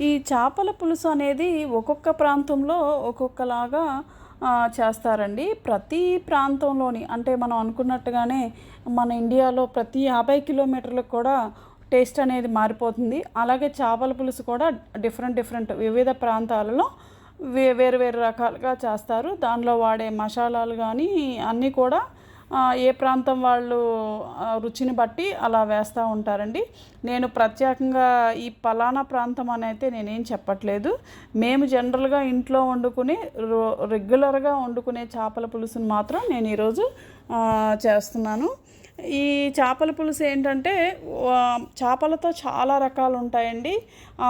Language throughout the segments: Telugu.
ఈ చేపల పులుసు అనేది ఒక్కొక్క ప్రాంతంలో ఒక్కొక్కలాగా చేస్తారండి. ప్రతి ప్రాంతంలోని అంటే మనం అనుకున్నట్టుగానే మన ఇండియాలో ప్రతి యాభై కిలోమీటర్లకు కూడా టేస్ట్ అనేది మారిపోతుంది. అలాగే చేపల పులుసు కూడా డిఫరెంట్ డిఫరెంట్ వివిధ ప్రాంతాలలో వే వేరు వేరు రకాలుగా చేస్తారు. దానిలో వాడే మసాలాలు కానీ అన్నీ కూడా ఏ ప్రాంతం వాళ్ళు రుచిని బట్టి అలా వేస్తూ ఉంటారండి. నేను ప్రత్యేకంగా ఈ పలానా ప్రాంతం అని అయితే నేనేం చెప్పట్లేదు. మేము జనరల్గా ఇంట్లో వండుకుని రో రెగ్యులర్గా వండుకునే చేపల పులుసుని మాత్రం నేను ఈరోజు చేస్తున్నాను. ఈ చేపల పులుసు ఏంటంటే చేపలతో చాలా రకాలు ఉంటాయండి.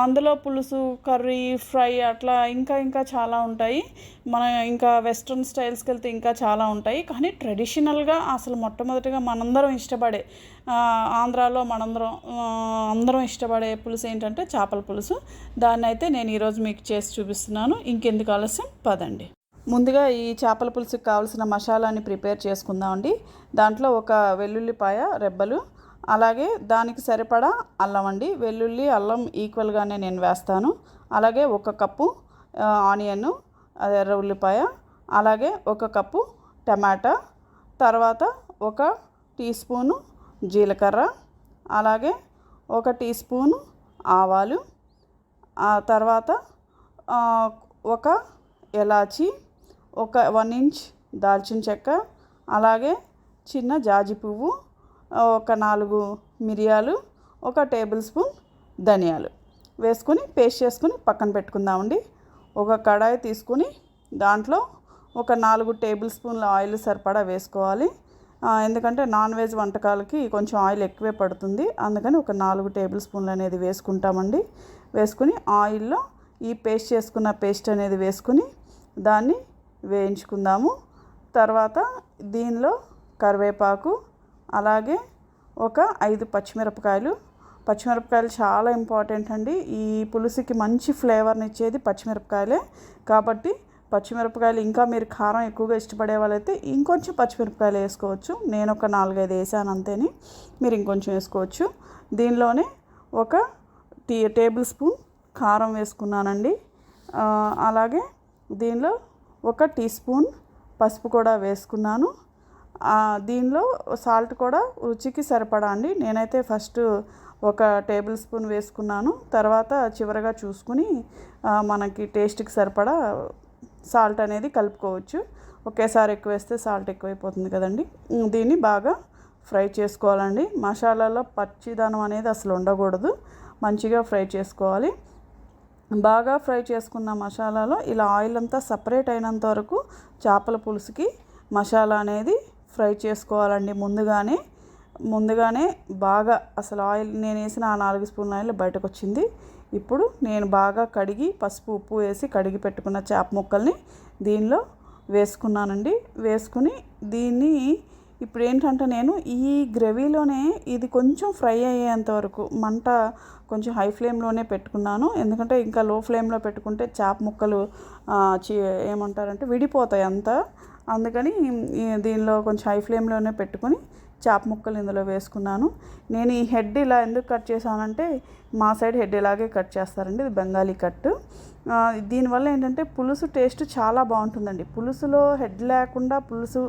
అందులో పులుసు కర్రీ ఫ్రై అట్లా ఇంకా ఇంకా చాలా ఉంటాయి. మన ఇంకా వెస్ట్రన్ స్టైల్స్కి వెళ్తే ఇంకా చాలా ఉంటాయి. కానీ ట్రెడిషనల్గా అసలు మొట్టమొదటిగా మనందరం ఇష్టపడే ఆంధ్రాలో మనందరం అందరం ఇష్టపడే పులుసు ఏంటంటే చేపల పులుసు. దాన్ని అయితే నేను ఈరోజు మీకు చేసి చూపిస్తున్నాను. ఇంకెందుకు ఆలస్యం? పదండి. ముందుగా ఈ చేపల పులుసుకి కావాల్సిన మసాలాని ప్రిపేర్ చేసుకుందామండి. దాంట్లో ఒక వెల్లుల్లిపాయ రెబ్బలు అలాగే దానికి సరిపడా అల్లం అండి. వెల్లుల్లి అల్లం ఈక్వల్గానే నేను వేస్తాను. అలాగే ఒక కప్పు ఆనియన్ అదే ఎర్ర ఉల్లిపాయ అలాగే ఒక కప్పు టమాటా తర్వాత ఒక టీ స్పూను జీలకర్ర అలాగే ఒక టీ స్పూను ఆవాలు ఆ తర్వాత ఒక ఎలాచి ఒక వన్ ఇంచ్ దాల్చిన చెక్క అలాగే చిన్న జాజి పువ్వు ఒక నాలుగు మిరియాలు ఒక టేబుల్ స్పూన్ ధనియాలు వేసుకొని పేస్ట్ చేసుకుని పక్కన పెట్టుకుందామండి. ఒక కడాయి తీసుకుని దాంట్లో ఒక నాలుగు టేబుల్ స్పూన్ల ఆయిల్ సరిపడా వేసుకోవాలి. ఎందుకంటే నాన్ వెజ్ వంటకాలకి కొంచెం ఆయిల్ ఎక్కువే పడుతుంది. అందుకని ఒక నాలుగు టేబుల్ స్పూన్లు అనేది వేసుకుంటామండి. వేసుకుని ఆయిల్లో ఈ పేస్ట్ చేసుకున్న పేస్ట్ అనేది వేసుకుని దాన్ని వేయించుకుందాము. తర్వాత దీనిలో కరివేపాకు అలాగే ఒక ఐదు పచ్చిమిరపకాయలు. పచ్చిమిరపకాయలు చాలా ఇంపార్టెంట్ అండి. ఈ పులుసుకి మంచి ఫ్లేవర్ని ఇచ్చేది పచ్చిమిరపకాయలే. కాబట్టి పచ్చిమిరపకాయలు ఇంకా మీరు కారం ఎక్కువగా ఇష్టపడే వాళ్ళైతే ఇంకొంచెం పచ్చిమిరపకాయలు వేసుకోవచ్చు. నేను ఒక నాలుగైదు వేసాను అంతేని. మీరు ఇంకొంచెం వేసుకోవచ్చు. దీనిలోనే ఒక టీ టేబుల్ స్పూన్ కారం వేసుకున్నానండి. అలాగే దీనిలో ఒక టీ స్పూన్ పసుపు కూడా వేసుకున్నాను. దీనిలో సాల్ట్ కూడా రుచికి సరిపడా అండి. నేనైతే ఫస్ట్ ఒక టేబుల్ స్పూన్ వేసుకున్నాను. తర్వాత చివరగా చూసుకుని మనకి టేస్ట్కి సరిపడా సాల్ట్ అనేది కలుపుకోవచ్చు. ఒకేసారి ఎక్కువ వేస్తే సాల్ట్ ఎక్కువైపోతుంది కదండి. దీన్ని బాగా ఫ్రై చేసుకోవాలండి. మసాలాలో పచ్చిదనం అనేది అసలు ఉండకూడదు. మంచిగా ఫ్రై చేసుకోవాలి. బాగా ఫ్రై చేసుకున్న మసాలాలో ఇలా ఆయిల్ అంతా సపరేట్ అయినంత వరకు చేపల పులుసుకి మసాలా అనేది ఫ్రై చేసుకోవాలండి. ముందుగానే ముందుగానే బాగా అసలు ఆయిల్ నేను వేసిన ఆ నాలుగు స్పూన్ ఆయిల్ బయటకు వచ్చింది. ఇప్పుడు నేను బాగా కడిగి పసుపు ఉప్పు వేసి కడిగి పెట్టుకున్న చేప ముక్కల్ని దీనిలో వేసుకున్నానండి. వేసుకుని దీన్ని ఇప్పుడు ఏంటంటే నేను ఈ గ్రేవీలోనే ఇది కొంచెం ఫ్రై అయ్యేంత వరకు మంట కొంచెం హై ఫ్లేమ్లోనే పెట్టుకున్నాను. ఎందుకంటే ఇంకా లో ఫ్లేమ్లో పెట్టుకుంటే చేప ముక్కలు ఏమంటారంటే విడిపోతాయి అంతా. అందుకని దీనిలో కొంచెం హై ఫ్లేమ్లోనే పెట్టుకుని చేప ముక్కలు ఇందులో వేసుకున్నాను. నేను ఈ హెడ్ ఇలా ఎందుకు కట్ చేశానంటే మా సైడ్ హెడ్ ఇలాగే కట్ చేస్తారండి ఇది బెంగాలీ కట్ దీనివల్ల ఏంటంటే పులుసు టేస్ట్ చాలా బాగుంటుందండి. పులుసులో హెడ్ లేకుండా పులుసు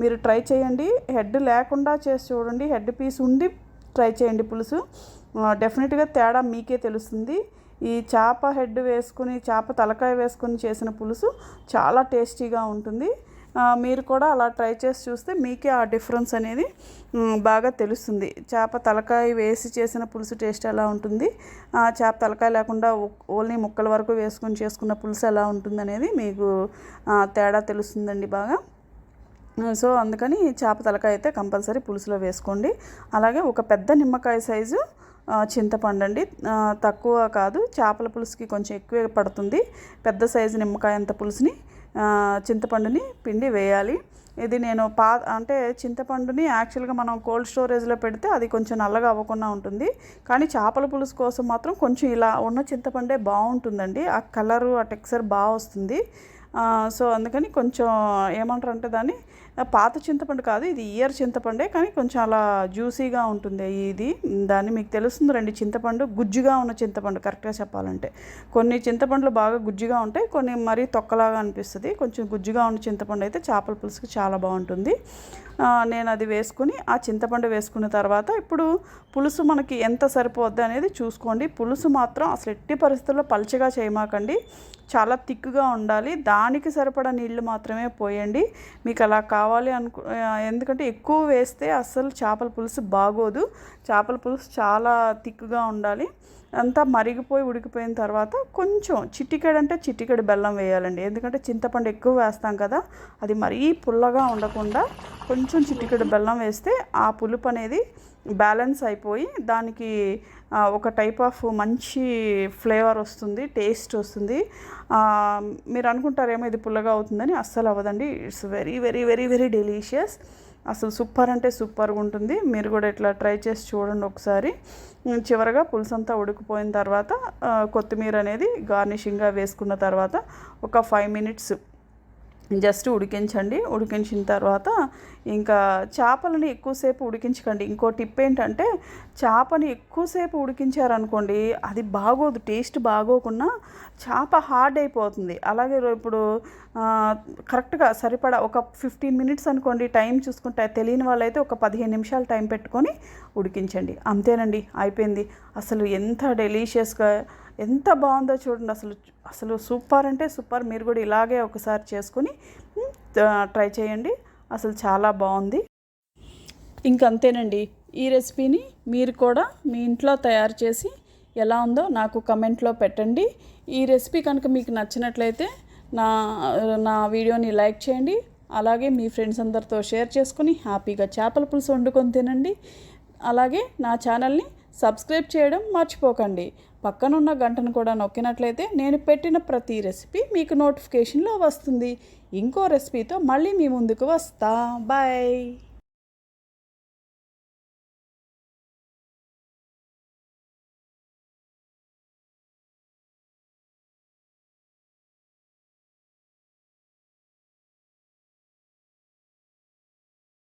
మీరు ట్రై చేయండి. హెడ్ లేకుండా చేసి చూడండి. హెడ్ పీస్ ఉండి ట్రై చేయండి పులుసు. డెఫినెట్గా తేడా మీకే తెలుస్తుంది. ఈ చేప హెడ్ వేసుకుని చేప తలకాయ వేసుకుని చేసిన పులుసు చాలా టేస్టీగా ఉంటుంది. మీరు కూడా అలా ట్రై చేసి చూస్తే మీకే ఆ డిఫరెన్స్ అనేది బాగా తెలుస్తుంది. చేప తలకాయ వేసి చేసిన పులుసు టేస్ట్ ఎలా ఉంటుంది? చేప తలకాయ లేకుండా ఓన్లీ ముక్కల వరకు వేసుకొని చేసుకున్న పులుసు ఎలా ఉంటుంది అనేది మీకు తేడా తెలుస్తుందండి బాగా. సో అందుకని చేప తలకాయ అయితే కంపల్సరీ పులుసులో వేసుకోండి. అలాగే ఒక పెద్ద నిమ్మకాయ సైజు చింతపండు అండి. తక్కువ కాదు చేపల పులుసుకి కొంచెం ఎక్కువ పడుతుంది. పెద్ద సైజు నిమ్మకాయ అంత పులుసుని చింతపండుని పిండి వేయాలి. ఇది నేను పా అంటే చింతపండుని యాక్చువల్గా మనం కోల్డ్ స్టోరేజ్లో పెడితే అది కొంచెం నల్లగా అవ్వకుండా ఉంటుంది. కానీ చేపల పులుసు కోసం మాత్రం కొంచెం ఇలా ఉన్న చింతపండే బాగుంటుందండి. ఆ కలరు ఆ టెక్స్చర్ బాగా వస్తుంది. సో అందుకని కొంచెం ఏమంటారు అంటే దాన్ని పాత చింతపండు కాదు ఇది ఇయర్ చింతపండే కానీ కొంచెం అలా జ్యూసీగా ఉంటుంది ఇది. దాన్ని మీకు తెలుస్తుంది రండి చింతపండు గుజ్జుగా ఉన్న చింతపండు కరెక్ట్గా చెప్పాలంటే. కొన్ని చింతపండులు బాగా గుజ్జుగా ఉంటాయి కొన్ని మరీ తొక్కలాగా అనిపిస్తుంది. కొంచెం గుజ్జుగా ఉన్న చింతపండు అయితే చేపల పులుసుకి చాలా బాగుంటుంది. నేను అది వేసుకుని ఆ చింతపండు వేసుకున్న తర్వాత ఇప్పుడు పులుసు మనకి ఎంత సరిపోద్ది అనేది చూసుకోండి. పులుసు మాత్రం అసలు ఎట్టి పరిస్థితుల్లో పల్చగా చేయమాకండి. చాలా థిక్గా ఉండాలి. దానికి సరిపడా నీళ్ళు మాత్రమే పోయండి. మీకు అలా కావాలి అనుకు ఎందుకంటే ఎక్కువ వేస్తే అస్సలు చేపల పులుసు బాగోదు. చేపల పులుసు చాలా థిక్గా ఉండాలి. అంతా మరిగిపోయి ఉడికిపోయిన తర్వాత కొంచెం చిటికెడు అంటే చిటికెడు బెల్లం వేయాలండి. ఎందుకంటే చింతపండు ఎక్కువ వేస్తాం కదా అది మరీ పుల్లగా ఉండకుండా కొంచెం చిటికెడు బెల్లం వేస్తే ఆ పులుపు అనేది బ్యాలెన్స్ అయిపోయి దానికి ఒక టైప్ ఆఫ్ మంచి ఫ్లేవర్ వస్తుంది టేస్ట్ వస్తుంది. మీరు అనుకుంటారేమో ఇది పుల్లగా అవుతుందని అస్సలు అవ్వదండి. It's very very very very delicious. అసలు సూపర్ అంటే సూపర్గా ఉంటుంది. మీరు కూడా ఇట్లా ట్రై చేసి చూడండి ఒకసారి. చివరగా పులుసు అంతా ఉడికిపోయిన తర్వాత కొత్తిమీర అనేది గార్నిషింగ్గా వేసుకున్న తర్వాత ఒక ఫైవ్ మినిట్స్ జస్ట్ ఉడికించండి. ఉడికించిన తర్వాత ఇంకా చేపలని ఎక్కువసేపు ఉడికించకండి. ఇంకో టిప్ ఏంటంటే చేపని ఎక్కువసేపు ఉడికించారనుకోండి అది బాగోదు టేస్ట్ బాగోకుండా చేప హార్డ్ అయిపోతుంది. అలాగే ఇప్పుడు కరెక్ట్గా సరిపడా ఒక ఫిఫ్టీన్ మినిట్స్ అనుకోండి టైం చూసుకుంటే తెలియని వాళ్ళైతే ఒక పదిహేను నిమిషాలు టైం పెట్టుకొని ఉడికించండి. అంతేనండి అయిపోయింది. అసలు ఎంత డెలీషియస్గా ఎంత బాగుందో చూడండి. అసలు అసలు సూపర్ అంటే సూపర్. మీరు కూడా ఇలాగే ఒకసారి చేసుకుని ట్రై చేయండి. అసలు చాలా బాగుంది. ఇంకంతేనండి. ఈ రెసిపీని మీరు కూడా మీ ఇంట్లో తయారు చేసి ఎలా ఉందో నాకు కమెంట్లో పెట్టండి. ఈ రెసిపీ కనుక మీకు నచ్చినట్లయితే నా నా వీడియోని లైక్ చేయండి. అలాగే మీ ఫ్రెండ్స్ అందరితో షేర్ చేసుకుని హ్యాపీగా చేపల పులుసు వండుకొని తినండి. అలాగే నా ఛానల్ని సబ్స్క్రైబ్ చేయడం మర్చిపోకండి. పక్కనున్న గంటను కూడా నొక్కినట్లయితే నేను పెట్టిన ప్రతి రెసిపీ మీకు నోటిఫికేషన్లో వస్తుంది. ఇంకో రెసిపీతో మళ్ళీ మీ ముందుకు వస్తా. బాయ్.